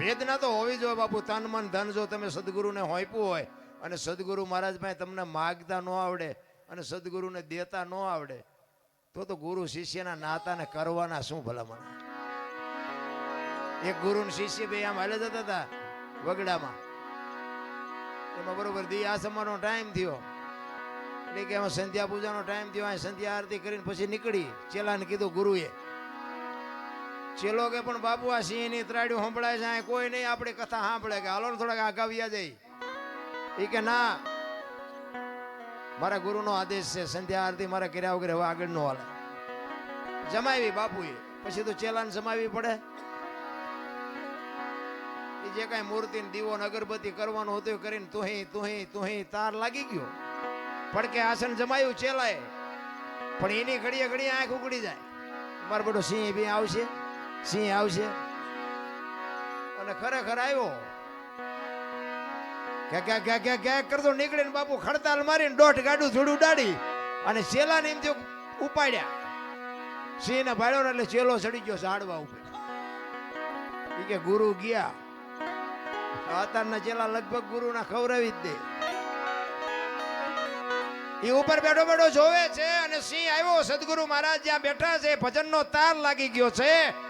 વેદના તો હોવી જોઈએ બાપુ. તન મન ધન જો તમે સદગુરુને હોંપ્યું હોય અને સદગુરુ મહારાજ ભાઈ તમને માગતા ન આવડે અને સદગુરુને દેતા ન આવડે, તો તો ગુરુ શિષ્યના નાતાને કરવાના શું ભલામણ એક ગુરુ શિષ્ય બે આમ હાલે જતા હતા વગડામાં. એમાં બરોબર દી આસમાનો ટાઈમ થયો. એટલે કે સંધ્યા પૂજાનો ટાઈમ થયો, અહીં સંધ્યા આરતી કરીને પછી નીકળી. ચેલાને કીધું ગુરુએ ચેલો કે પણ બાપુ આ સિંહની ત્રાડ્યું સંભળાય છે, અહીં કોઈ નહીં, આપણી કથા સાંભળે કે હાલો ને થોડાક આગાવ્યા જાય એ કે ના, મારા ગુરુનો આદેશ છે, સંધ્યા આરતી મારે કર્યા વગર હવે આગળ નો હાલે. જમાવી બાપુએ, પછી તો ચેલાને જમાવી પડે. એ જે કાંઈ મૂર્તિ દીવો અગરબત્તી કરવાનું હતું કરીને તુહી તુહી તુહી તાર લાગી ગયો. પડકે આસન જમાયું ચેલાએ, પણ એની ઘડીએ ઘડીએ આંખ ઉગડી જાય. મારો બધો સિંહ બી આવશે. સિંહ આવશે? અને ખરેખર આવ્યો. કે કે કે કે કે કરતો? નીકળીને બાપુ ખડતાલ મારીને દોઢ ગાડું થોડું ઉડાડી અને ચેલાને એમ થયું ઉપાડ્યા. સિંહને ભાડ્યો એટલે ચેલો ચડી ગયો ઝાડવા ઉપર. એ કે ગુરુ ગયા. અત્યારના ચેલા લગભગ ગુરુના ખવડાવી જ દે. એ ઉપર બેઠો બેઠો જોવે છે અને સિંહ આવ્યો, સદગુરુ મહારાજ, જ્યાં બેઠા છે, ભજનનો તાર લાગી ગયો છે.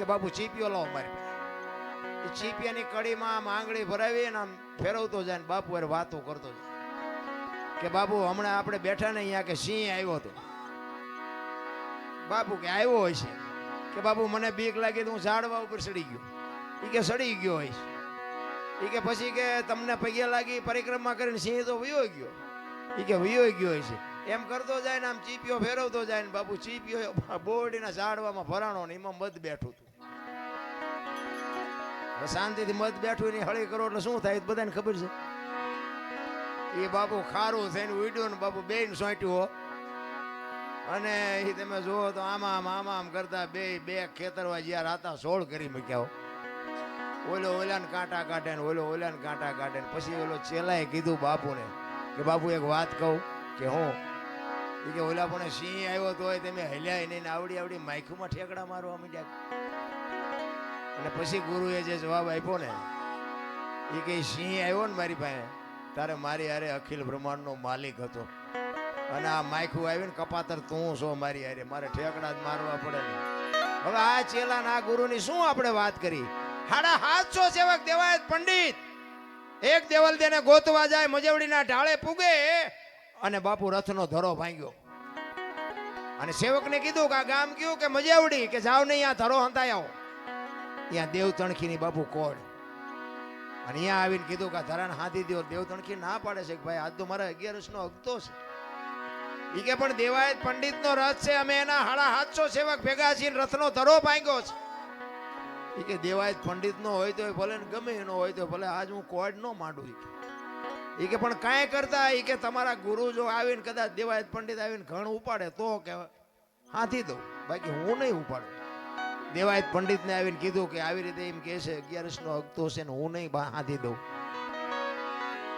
કે બાપુ ચીપીઓ લાવો મારી. એ ચીપિયાની કડીમાં આમ આંગળી ભરાવી ને આમ ફેરવતો જાય ને બાપુ અરે વાતો કરતો જાય. કે બાપુ, હમણાં આપણે બેઠા ને અહીંયા કે સિંહ આવ્યો હતો. બાપુ કે, આવ્યો હોય છે. કે, બાપુ, મને બીક લાગી તો હું ઝાડવા ઉપર સડી ગયો. એ કે, સડી ગયો હોય છે. એ કે, પછી કે તમને પગે લાગી પરિક્રમા કરીને સિંહ તો વયો ગયો. એ કે, વયો ગયો હોય છે. એમ કરતો જાય ને આમ ચીપિયો ફેરવતો જાય ને બાપુ ચીપિયો બોરડીના ઝાડવામાં ભરાણો ને એમાં મધ બેઠું હતું. શાંતિથી મત બેઠું ને હળી કરો એટલે શું થાય બધાને ખબર છે. એ બાપુ ખારું થઈને ઉડ્યું ને બાપુ બે સોંટ્યું હો. અને એ તમે જુઓ તો આમાં આમ આમાં આમ કરતા બે બે ખેતરવા જ્યાં રાતા સોળ કરી મૂક્યા ઓલો ઓલાને કાંટા કાઢે ને ઓલો ઓલાને કાંટા કાઢે ને પછી ઓલો ચેલાએ કીધું બાપુને કે બાપુ એક વાત કહું કે હું કે ઓલા પણ સિંહ આવ્યો તો તમે હલ્યા નહીં ને આવડી આવડી માયખુમાં ઠેકડા મારવા માંડ્યા. અને પછી ગુરુએ જે જવાબ આપ્યો ને, એ કે, સિંહ આવ્યો ને મારી પાસે? તારે મારી હારે અખિલ બ્રહ્માંડનો માલિક હતો. અને આ માયખું આવીને કપાતર, તું છો મારી હારે, મારે ઠેકડા જ મારવા પડે ને. હવે આ ચેલા ના ગુરુની શું આપણે વાત કરી? હાડા હાથસો સેવક દેવાયત પંડિત. એક દેવલ દેને ગોતવા જાય, મજવડીના ઢાળે પૂગે, અને બાપુ રથનો ધરો ભાંગ્યો. અને સેવકને કીધું કે, આ ગામ કયું? કે મજાવડી? કે જાવ નહીં, આ ધરો હંતાઈ આવો. ત્યાં દેવ તણખીની બાપુ કોડ અને અહીંયા આવીને કીધું કે ધરાને હાથી દેવ તણખી ના પાડે છે કે ભાઈ, આજ તો મારા અગિયારસ નો અગતો છે. ઈ કે પણ દેવાયત પંડિત નો રથ છે, અમે એના હાડા હાથસો સેવક ભેગા છીએ રથનો ધરો ભાંગ્યો છે. એ કે દેવાયત પંડિત નો હોય તો ભલે ને ગમે એનો હોય તો ભલે, આજ હું કોડ નો માંડું એ કે. પણ કાંઈ કરતા એ કે તમારા ગુરુ જો આવીને કદાચ દેવાયત પંડિત આવીને ઘણ ઉપાડે તો કે હાથી દઉં. બાકી હું નહીં ઉપાડું. દેવાયત પંડિતને આવીને કીધું કે આવી રીતે એમ કહે છે અગિયારસ નો અગતો છે ને હું નહીં હાથી દઉં.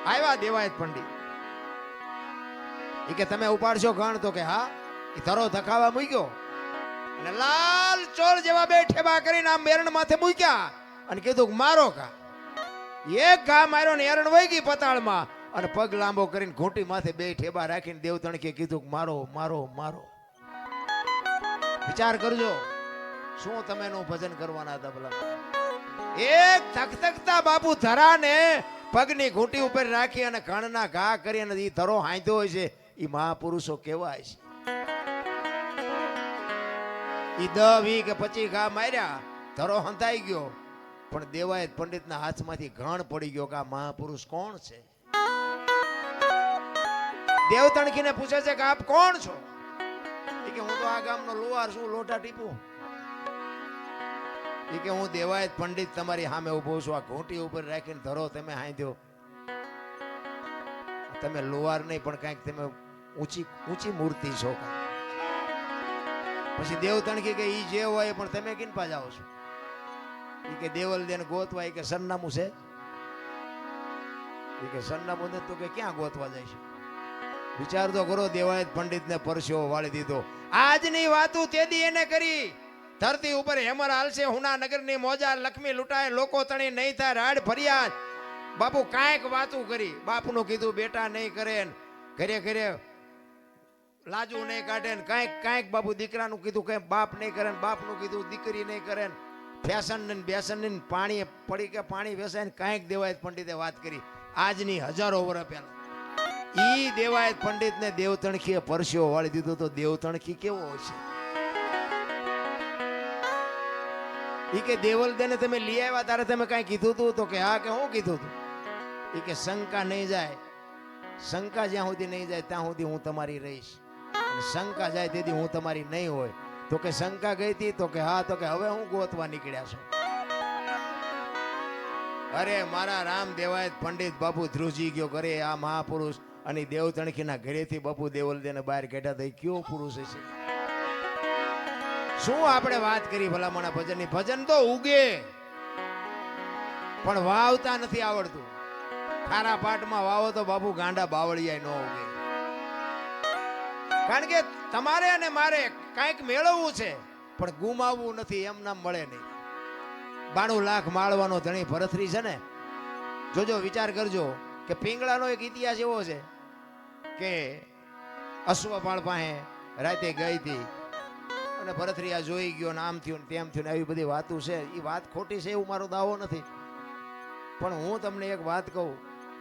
આવ્યા દેવાયત પંડિત. એ કે, તમે ઉપાડશો ગણ તો કે, હા. એ ધરો ધકાવા મૂક્યો. અને લાલ ચોર જેવા બે ઠેબા કરીને આમ એરણ માથે મૂક્યા અને કીધું મારો કા એક ઘા માર્યો ને એરણ વહી ગઈ પતાળમાં અને પગ લાંબો કરીને ઘૂંટી માથે બે ઠેબા રાખીને દેવ તણકે કીધું મારો મારો મારો. વિચાર કરજો. શું તમે એનું ભજન કરવાના હતા એક ધકધકતા બાપુ ધરાને પગની ઘૂંટી ઉપર રાખી અને કણના ઘા કરી અને એ ધરો હાંધ્યો હોય છે. એ મહાપુરુષો કહેવાય છે. એ દ, વી કે પચી ઘા માર્યા, ધરો હંધાઈ ગયો. પણ દેવાયત પંડિતના હાથમાંથી ઘણ પડી ગયો કે આ મહાપુરુષ કોણ છે? દેવ તણખીને પૂછે છે કે આપ કોણ છો? કે હું તો આ ગામનો લુવાર છું, લોટા ટીપું. એ કે હું દેવાયત પંડિત તમારી સામે ઊભો છું. આ ઘૂંટી ઉપર રાખીને ધરો, તમે હાંધ્યો. તમે લોહાર નહીં, પણ કાંઈક તમે ઊંચી ઊંચી મૂર્તિ છો પછી દેવ તણકી કે ઈ જે હોય પણ તમે કિન પા જાઓ છો? ઈ કે દેવલ દેન ગોતવા કે સરનામું છે. ઈ કે સરનામું ને તો કે ક્યાં ગોતવા જાય છે? વિચાર તો કરો, દેવાયત પંડિતને પરસ્યો વાળી દીધો. આજની વાતું તેદી એને કરી. ધરતી ઉપર હેમર હાલશે હુના નગરની મોજા લક્ષ્મી લૂંટાય, લોકો તણી નહીં થાય, રાડ ફરિયાદ. બાપુ કાંઈક વાતું કરી. બાપનું કીધું, બેટા નહીં કરે ઘરે ઘરે લાજુ નહીં કાઢે ને. કાંઈક કાંઈક બાપુ દીકરાનું કીધું, કઈ બાપ નહીં કરે બાપનું કીધું, દીકરી નહીં કરે ફેશન ને બેસન ને પાણી પડી કે પાણી વેસાય ને કાંઈક દેવાયત પંડિતે વાત કરી. આજની હજારો વર્ષ પહેલા. ઈ દેવાયત પંડિતને દેવતણખીએ પરસ્યો વાળી દીધો તો દેવતણખી કેવો હશે? ઈ કે દેવલદેને તમે લઈ આવ્યા ત્યારે તમે કાંઈ કીધું તું? તો કે હા કે હું કીધું તું? એ કે શંકા નહીં જાય. શંકા જ્યાં સુધી નહીં જાય ત્યાં સુધી હું તમારી રહીશ. શંકા જાય તેથી હું તમારી નહીં હોય. તો કે શંકા ગઈ હતી તો કે હા, તો કે હવે હું ગોતવા નીકળ્યા છું. અરે મારા રામ દેવાયત પંડિત બાપુ ધ્રુજી ગયો ઘરે, આ મહાપુરુષ અને દેવતણખીના ઘરેથી બાપુ દેવલદેને બહાર કાઢ્યા તો એ કયો પુરુષ હશે? શું આપણે વાત કરી ભલામણા ભજનની? ભજન તો ઉગે, પણ વાવતા નથી આવડતું. ખારા પાટમાં વાવો તો બાપુ ગાંડા બાવળિયા ન ઉગે. કારણ કે તમારે અને મારે કાંઈક મેળવવું છે, પણ ગુમાવવું નથી, એમ નામ મળે નહીં. બાણું લાખ માળવાનો ધણી ભરથરી છે ને, જોજો, વિચાર કરજો કે પિંગળાનો એક ઇતિહાસ એવો છે કે અશ્વપાળ પાસે રાતે ગઈ હતી અને ભરથરી આ જોઈ ગયો ને આમ થયું ને તેમ થયું ને આવી બધી વાતો છે. એ વાત ખોટી છે એવું મારો દાવો નથી. પણ હું તમને એક વાત કહું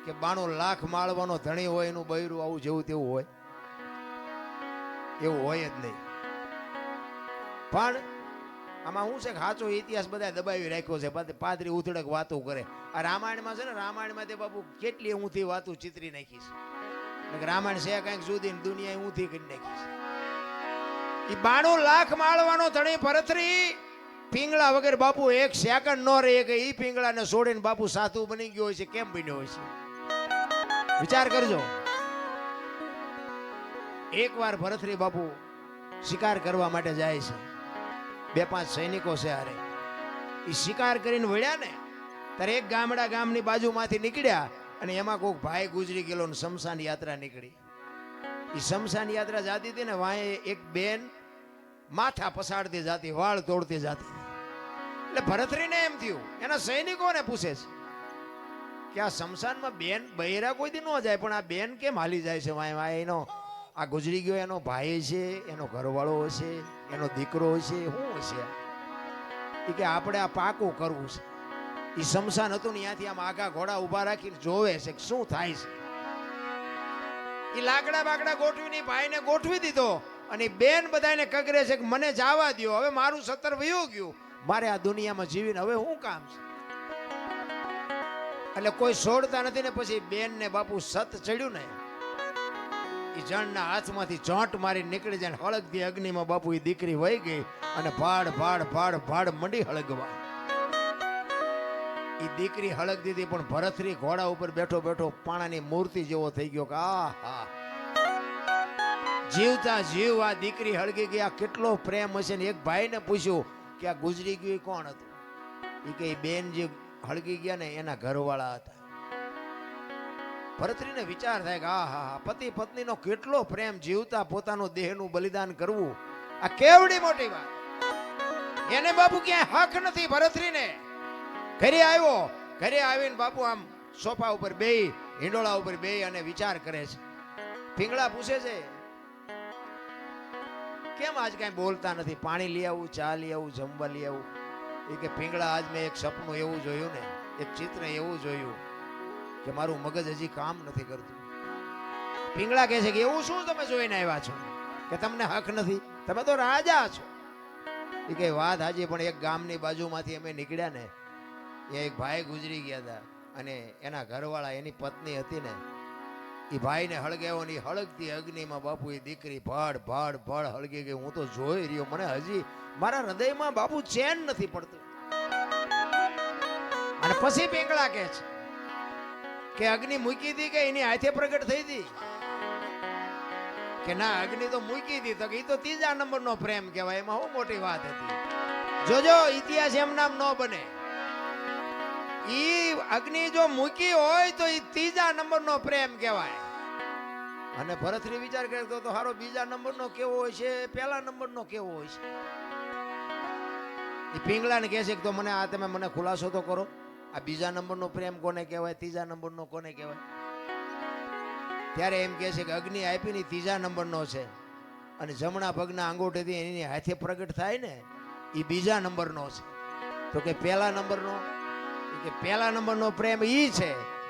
કે બાણું લાખ માળવાનો ધણી હોય એનું બૈરું આવું જેવું તેવું હોય. એવું હોય જ નહીં. પણ આમાં શું છે કે સાચો ઇતિહાસ બધા દબાવી રાખ્યો છે. પાદરી ઉથડક વાતો કરે. આ રામાયણમાં છે ને, રામાયણમાં તે બાપુ કેટલી ઊંધી વાતો ચિતરી નાખી છે. રામાયણ છે કંઈક જુદી દુનિયા ઊંધી કરી નાખી છે. બાણું લાખ માળવાનો ધણી ભરતરી. પિંગળા વગર બાપુ એક સેકન્ડ નો રહે કે ઈ પિંગળાને છોડીને બાપુ સાધુ બની ગયો હોય છે, કેમ બન્યો હોય છે? વિચાર કરજો. એકવાર ભરતરી બાપુ શિકાર કરવા માટે જાય છે. બે પાંચ સૈનિકો છે હારે. એ શિકાર કરીને વળ્યા ને, ત્યારે એક ગામડા ગામની બાજુમાંથી નીકળ્યા અને એમાં કોઈક ભાઈ ગુજરી ગયેલો શમશાન યાત્રા નીકળી. એ શમશાન યાત્રા જાતી હતી ને વાંહે એક બેન માથા પસાડતી જાતી, વાળ તોડતી જાતી. એટલે ભરતરીને એમ થયું, એના સૈનિકોને પૂછે છે કે આ શમશાનમાં બેન બૈરા કોઈ દી ન જાય, પણ આ બેન કેમ હાલી જાય છે? વાય વાય, એનો આ ગુજરી ગયો, એનો ભાઈ છે, એનો ઘરવાળો હશે એનો દીકરો હશે શું હશે એ કે આપણે આ પાકું કરવું છે. એ શમશાન હતું ને ત્યાંથી આમ આગા ઘોડા ઊભા રાખીને જોવે છે કે શું થાય છે. એ લાકડા બાકડા ગોઠવીને ભાઈને ગોઠવી દીધો. અને બેન બધાને કગરે છે કે મને જવા દ્યો, હવે મારું સતર વયું ગયું. મારે આ દુનિયામાં જીવીને હવે શું કામ છે? એટલે કોઈ છોડતા નથી ને પછી બેન ને બાપુ સત ચડ્યું ને. એ જણના હાથમાંથી ચોંટ મારી નીકળી જાય હળગતી અગ્નિમાં બાપુ એ દીકરી વહી ગઈ અને ભાડ ભાડ ભાડ ભાડ મંડી હળગવા. એ દીકરી હળગ દીધી પણ ભરતરી ઘોડા ઉપર બેઠો બેઠો પાણાની મૂર્તિ જેવો થઈ ગયો કે આ હા જીવતા જીવ, આ દીકરી હળગી ગઈ, આ કેટલો પ્રેમ હશે ને? એક ભાઈને પૂછ્યું કે આ ગુજરી ગયું કોણ હતું? એ કે બેન જે હળગી ગયા ને, એના ઘરવાળા હતા. ભરતરીને વિચાર થાય કે, આ, હા હા, પતિ પત્નીનો કેટલો પ્રેમ જીવતા પોતાનું દેહનું બલિદાન કરવું. આ કેવડી મોટી વાત. એને બાપુ ક્યાંય હક નથી ભરતરીને. ઘરે આવ્યો, ઘરે આવીને બાપુ આમ સોફા ઉપર બે હિંડોળા ઉપર બેહી અને વિચાર કરે છે. પીંગળા પૂછે છે કેમ આજ કાંઈ બોલતા નથી? પાણી લઈ આવું, ચા લઈ આવું, જમવા લઈ આવું. એ કે પીંગળા આજ મેં એક સપનું એવું જોયું ને, એક ચિત્ર એવું જોયું કે મારું મગજ હજી કામ નથી કરતું. પીંગળા કહે છે કે, એવું શું તમે જોઈને આવ્યા છો? કે તમને હક નથી? તમે તો રાજા છો. એ કે વાત હાજી પણ એક ગામની બાજુમાંથી અમે નીકળ્યા ને એ એક ભાઈ ગુજરી ગયા હતા અને એના ઘરવાળા એની પત્ની હતી ને એ ભાઈને હળગાવ્યો ને હળગતી અગ્નિમાં બાપુ એ દીકરી ભાડ ભાડ ભડ હળગી ગઈ હું તો જોઈ રહ્યો. મને હજી મારા હૃદયમાં બાપુ ચેન નથી પડતું. અને પછી પિંગળા કે છે કે અગ્નિ મૂકી હતી કે એની હાથે પ્રગટ થઈ હતી કે ના, અગ્નિ તો મૂકી હતી તો એ તો ત્રીજા નંબરનો પ્રેમ કહેવાય. એમાં હું મોટી વાત હતી. જોજો, ઇતિહાસ એમ નામ ન બને. ઈ અગ્નિ જો મૂકી હોય તો ઈ ત્રીજા નંબરનો પ્રેમ કહેવાય. અને ભરતરી વિચાર કરતો તો હારો બીજા નંબરનો કેવો હોય છે, પહેલા નંબરનો કેવો હોય છે? એ પિંગલાને કહે છે કે તો મને આ તમે મને ખુલાસો તો કરો. આ બીજા નંબરનો પ્રેમ કોને કહેવાય, ત્રીજા નંબરનો કોને કહેવાય? ત્યારે એમ કહે છે કે અગ્નિ આપી ની ત્રીજા નંબરનો છે. અને જમણા પગના અંગૂઠેથી એની હાથે પ્રગટ થાય ને એ બીજા નંબરનો છે. તો કે પહેલા નંબરનો? કે પહેલા નંબરનો પ્રેમ ઈ છે